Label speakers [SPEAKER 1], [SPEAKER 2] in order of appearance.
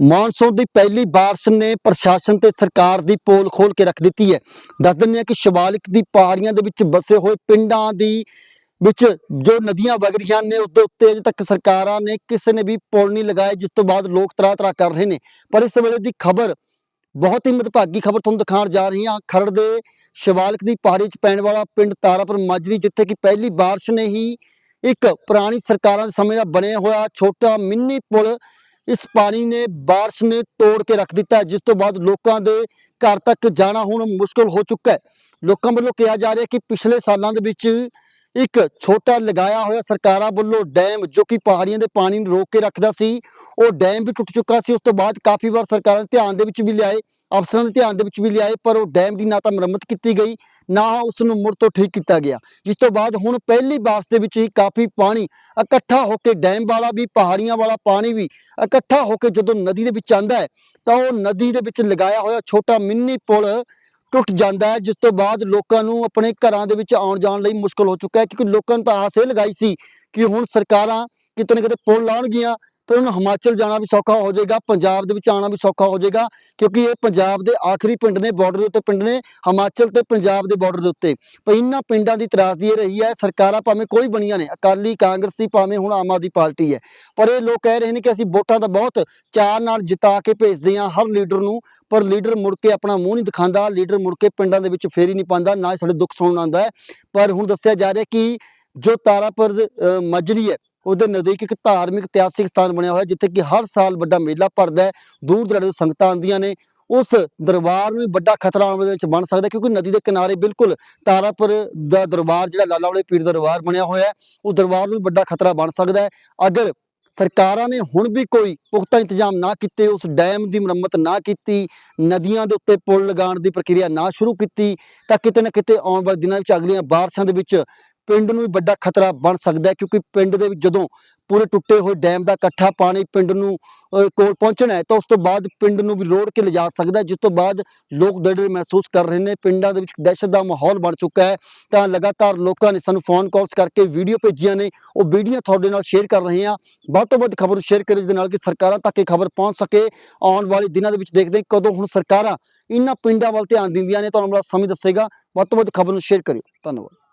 [SPEAKER 1] Monsoon ਦੀ ਪਹਿਲੀ ਬਾਰਿਸ਼ ਨੇ ਪ੍ਰਸ਼ਾਸਨ ਤੇ ਸਰਕਾਰ ਦੀ ਪੋਲ ਖੋਲ ਕੇ ਰੱਖ ਦਿੱਤੀ ਹੈ। ਦੱਸ ਦਿੰਦੇ ਹਾਂ ਕਿ ਸ਼ਿਵਾਲਿਕ ਦੀ ਪਹਾੜੀਆਂ ਦੇ ਵਿੱਚ ਵਸੇ ਹੋਏ ਪਿੰਡਾਂ ਦੀ ਵਿੱਚ ਜੋ ਨਦੀਆਂ ਵਗ ਰਹੀਆਂ ਨੇ, ਉਸ ਦੇ ਉੱਤੇ ਅਜੇ ਤੱਕ ਸਰਕਾਰਾਂ ਨੇ ਕਿਸੇ ਨੇ ਵੀ ਪੁਲ ਨਹੀਂ ਲਗਾਏ, ਜਿਸ ਤੋਂ ਬਾਅਦ ਲੋਕ ਤਰਾ ਤਰਾ ਕਰ ਰਹੇ ਨੇ। ਪਰ ਇਸ ਵੇਲੇ ਦੀ ਖਬਰ ਬਹੁਤ ਹੀ ਮਦਭਾਗੀ ਖਬਰ ਤੁਹਾਨੂੰ ਦਿਖਾਉਣ ਜਾ ਰਹੀ ਹਾਂ। ਖਰੜ ਦੇ ਸ਼ਿਵਾਲਿਕ ਦੀ ਪਹਾੜੀ 'ਚ ਪੈਣ ਵਾਲਾ ਪਿੰਡ ਤਾਰਾਪੁਰ ਮਾਜਰੀ, ਜਿੱਥੇ ਕਿ ਪਹਿਲੀ ਬਾਰਿਸ਼ ਨੇ ਹੀ ਇੱਕ ਪੁਰਾਣੀ ਸਰਕਾਰਾਂ ਦੇ ਸਮੇਂ ਦਾ ਬਣਿਆ ਹੋਇਆ ਛੋਟਾ ਮਿੰਨੀ ਪੁਲ ਇਸ ਪਾਣੀ ਨੇ, ਬਾਰਿਸ਼ ਨੇ ਤੋੜ ਕੇ ਰੱਖ ਦਿੱਤਾ। ਜਿਸ ਤੋਂ ਬਾਅਦ ਲੋਕਾਂ ਦੇ ਘਰ ਤੱਕ ਜਾਣਾ ਹੁਣ ਮੁਸ਼ਕਲ ਹੋ ਚੁੱਕਾ ਹੈ। ਲੋਕਾਂ ਵੱਲੋਂ ਕਿਹਾ ਜਾ ਰਿਹਾ ਕਿ ਪਿਛਲੇ ਸਾਲਾਂ ਦੇ ਵਿੱਚ ਇੱਕ ਛੋਟਾ ਲਗਾਇਆ ਹੋਇਆ ਸਰਕਾਰਾਂ ਵੱਲੋਂ ਡੈਮ, ਜੋ ਕਿ ਪਹਾੜੀਆਂ ਦੇ ਪਾਣੀ ਨੂੰ ਰੋਕ ਕੇ ਰੱਖਦਾ ਸੀ, ਉਹ ਡੈਮ ਵੀ ਟੁੱਟ ਚੁੱਕਾ ਸੀ। ਉਸ ਤੋਂ ਬਾਅਦ ਕਾਫੀ ਵਾਰ ਸਰਕਾਰਾਂ ਧਿਆਨ ਦੇ ਵਿੱਚ ਵੀ ਲਿਆਏ। ਅਫਸਰਾਂ ਦੇ ਧਿਆਨ ਦੇ ਵਿੱਚ ਵੀ ਲਿਆਏ, ਪਰ ਉਹ ਡੈਮ ਦੀ ਨਾ ਤਾਂ ਮੁਰੰਮਤ ਕੀਤੀ ਗਈ, ਨਾ ਉਸ ਨੂੰ ਮੁੜ ਤੋਂ ਠੀਕ ਕੀਤਾ ਗਿਆ। ਜਿਸ ਤੋਂ ਬਾਅਦ ਹੁਣ ਪਹਿਲੀ ਬਾਰਿਸ਼ ਦੇ ਵਿੱਚ ਹੀ ਕਾਫੀ ਪਾਣੀ ਇਕੱਠਾ ਹੋ ਕੇ ਡੈਮ ਵਾਲਾ ਵੀ, ਪਹਾੜੀਆਂ ਵਾਲਾ ਪਾਣੀ ਵੀ ਇਕੱਠਾ ਹੋ ਕੇ ਜਦੋਂ ਨਦੀ ਦੇ ਵਿੱਚ ਆਂਦਾ ਹੈ, ਤਾਂ ਉਹ ਨਦੀ ਦੇ ਵਿੱਚ ਲਗਾਇਆ ਹੋਇਆ ਛੋਟਾ ਮਿੰਨੀ ਪੁਲ ਟੁੱਟ ਜਾਂਦਾ ਹੈ, ਜਿਸ ਤੋਂ ਬਾਅਦ ਲੋਕਾਂ ਨੂੰ ਆਪਣੇ ਘਰਾਂ ਦੇ ਵਿੱਚ ਆਉਣ ਜਾਣ ਲਈ ਮੁਸ਼ਕਲ ਹੋ ਚੁੱਕਾ ਹੈ, ਕਿਉਂਕਿ ਲੋਕਾਂ ਨੇ ਤਾਂ ਆਸ ਇਹ ਲਗਾਈ ਸੀ ਕਿ ਹੁਣ ਸਰਕਾਰਾਂ ਕਿਤੇ ਨਾ ਕਿਤੇ ਪੁਲ ਲਾਉਣਗੀਆਂ ਪਰ ਉਹਨੂੰ ਹਿਮਾਚਲ ਜਾਣਾ ਵੀ ਸੌਖਾ ਹੋ ਜਾਏਗਾ ਪੰਜਾਬ ਦੇ ਵਿੱਚ ਆਉਣਾ ਵੀ ਸੌਖਾ ਹੋ ਜਾਏਗਾ ਕਿਉਂਕਿ ਇਹ ਪੰਜਾਬ ਦੇ ਆਖਰੀ ਪਿੰਡ ਨੇ ਬਾਰਡਰ ਦੇ ਉੱਤੇ ਪਿੰਡ ਨੇ ਹਿਮਾਚਲ ਤੇ ਪੰਜਾਬ ਦੇ ਬਾਰਡਰ ਦੇ ਉੱਤੇ। ਪਰ ਇਹਨਾਂ ਪਿੰਡਾਂ ਦੀ ਤਰਾਸਦੀ ਇਹ ਰਹੀ ਹੈ ਸਰਕਾਰਾਂ ਭਾਵੇਂ ਕੋਈ ਬਣੀਆਂ ਨੇ ਅਕਾਲੀ ਕਾਂਗਰਸੀ ਭਾਵੇਂ ਹੁਣ ਆਮ ਆਦਮੀ ਪਾਰਟੀ ਹੈ। ਪਰ ਇਹ ਲੋਕ ਕਹਿ ਰਹੇ ਨੇ ਕਿ ਅਸੀਂ ਵੋਟਾਂ ਦਾ ਬਹੁਤ ਚਾਅ ਨਾਲ ਜਿਤਾ ਕੇ ਭੇਜਦੇ ਹਾਂ ਹਰ ਲੀਡਰ ਨੂੰ ਪਰ ਲੀਡਰ ਮੁੜ ਕੇ ਆਪਣਾ ਮੂੰਹ ਨਹੀਂ ਦਿਖਾਉਂਦਾ ਲੀਡਰ ਮੁੜ ਕੇ ਪਿੰਡਾਂ ਦੇ ਵਿੱਚ ਫੇਰੀ ਨਹੀਂ ਪਾਉਂਦਾ ਨਾ ਹੀ ਸਾਡੇ ਦੁੱਖ ਸੁਣਨ ਆਉਂਦਾ ਹੈ। ਪਰ ਹੁਣ ਦੱਸਿਆ ਜਾ ਰਿਹਾ ਕਿ ਜੋ ਤਾਰਾਪੁਰ ਅਹ, ਮਜਰੀ ਹੈ ਉਹਦੇ ਨਜ਼ਦੀਕ ਇੱਕ ਧਾਰਮਿਕ ਇਤਿਹਾਸਿਕ ਸਥਾਨ ਬਣਿਆ ਹੋਇਆ, ਜਿੱਥੇ ਕਿ ਹਰ ਸਾਲ ਵੱਡਾ ਮੇਲਾ ਭਰਦਾ ਹੈ। ਦੂਰ ਦਰਾਡੇ ਤੋਂ ਸੰਗਤਾਂ ਆਉਂਦੀਆਂ ਨੇ। ਉਸ ਦਰਬਾਰ ਨੂੰ ਵੀ ਵੱਡਾ ਖਤਰਾ ਆਉਣ ਦੇ ਵਿੱਚ ਬਣ ਸਕਦਾ ਕਿਉਂਕਿ ਨਦੀ ਦੇ ਕਿਨਾਰੇ ਬਿਲਕੁਲ ਤਾਰਾਪੁਰ ਦਾ ਦਰਬਾਰ, ਜਿਹੜਾ ਲਾਲਾ ਵਾਲੇ ਪੀਰ ਦਾ ਦਰਬਾਰ ਬਣਿਆ ਹੋਇਆ ਉਹ ਦਰਬਾਰ ਨੂੰ ਵੀ ਵੱਡਾ ਖਤਰਾ ਬਣ ਸਕਦਾ ਹੈ। ਅਗਰ ਸਰਕਾਰਾਂ ਨੇ ਹੁਣ ਵੀ ਕੋਈ ਪੁਖਤਾ ਇੰਤਜ਼ਾਮ ਨਾ ਕੀਤੇ, ਉਸ ਡੈਮ ਦੀ ਮੁਰੰਮਤ ਨਾ ਕੀਤੀ, ਨਦੀਆਂ ਦੇ ਉੱਤੇ ਪੁਲ ਲਗਾਉਣ ਦੀ ਪ੍ਰਕਿਰਿਆ ਨਾ ਸ਼ੁਰੂ ਕੀਤੀ, ਤਾਂ ਕਿਤੇ ਨਾ ਕਿਤੇ ਆਉਣ ਵਾਲੇ ਦਿਨਾਂ ਵਿੱਚ, ਅਗਲੀਆਂ ਬਾਰਿਸ਼ਾਂ ਦੇ ਵਿੱਚ ਪਿੰਡ ਨੂੰ ਵੀ ਵੱਡਾ ਖਤਰਾ ਬਣ ਸਕਦਾ ਹੈ, ਕਿਉਂਕਿ ਪਿੰਡ ਦੇ ਵਿੱਚ ਜਦੋਂ ਪੂਰੇ ਟੁੱਟੇ ਹੋਏ ਡੈਮ ਦਾ ਇਕੱਠਾ ਪਾਣੀ ਪਿੰਡ ਨੂੰ ਕੋਲ ਪਹੁੰਚਣਾ ਹੈ, ਤਾਂ ਉਸ ਤੋਂ ਬਾਅਦ ਪਿੰਡ ਨੂੰ ਵੀ ਰੋੜ ਕੇ ਲਿਜਾ ਸਕਦਾ ਜਿਸ ਤੋਂ ਬਾਅਦ ਲੋਕ ਡਰ ਮਹਿਸੂਸ ਕਰ ਰਹੇ ਨੇ। ਪਿੰਡਾਂ ਦੇ ਵਿੱਚ ਦਹਿਸ਼ਤ ਦਾ ਮਾਹੌਲ ਬਣ ਚੁੱਕਾ ਹੈ। ਤਾਂ ਲਗਾਤਾਰ ਲੋਕਾਂ ਨੇ ਸਾਨੂੰ ਫੋਨ ਕਾਲਸ ਕਰਕੇ ਵੀਡੀਓ ਭੇਜੀਆਂ ਨੇ। ਉਹ ਵੀਡੀਓ ਤੁਹਾਡੇ ਨਾਲ ਸ਼ੇਅਰ ਕਰ ਰਹੇ ਹਾਂ। ਵੱਧ ਤੋਂ ਵੱਧ ਖਬਰ ਨੂੰ ਸ਼ੇਅਰ ਕਰੋ, ਜਿਹਦੇ ਨਾਲ ਕਿ ਸਰਕਾਰਾਂ ਤੱਕ ਇਹ ਖਬਰ ਪਹੁੰਚ ਸਕੇ। ਆਉਣ ਵਾਲੇ ਦਿਨਾਂ ਦੇ ਵਿੱਚ ਦੇਖਦੇ ਕਦੋਂ ਹੁਣ ਸਰਕਾਰਾਂ ਇਹਨਾਂ ਪਿੰਡਾਂ ਵੱਲ ਧਿਆਨ ਦਿੰਦੀਆਂ ਨੇ। ਤੁਹਾਨੂੰ ਬੜਾ ਸਮੇਂ ਦੱਸੇਗਾ। ਵੱਧ ਤੋਂ ਵੱਧ ਖਬਰ ਨੂੰ ਸ਼ੇਅਰ ਕਰਿਓ। ਧੰਨਵਾਦ।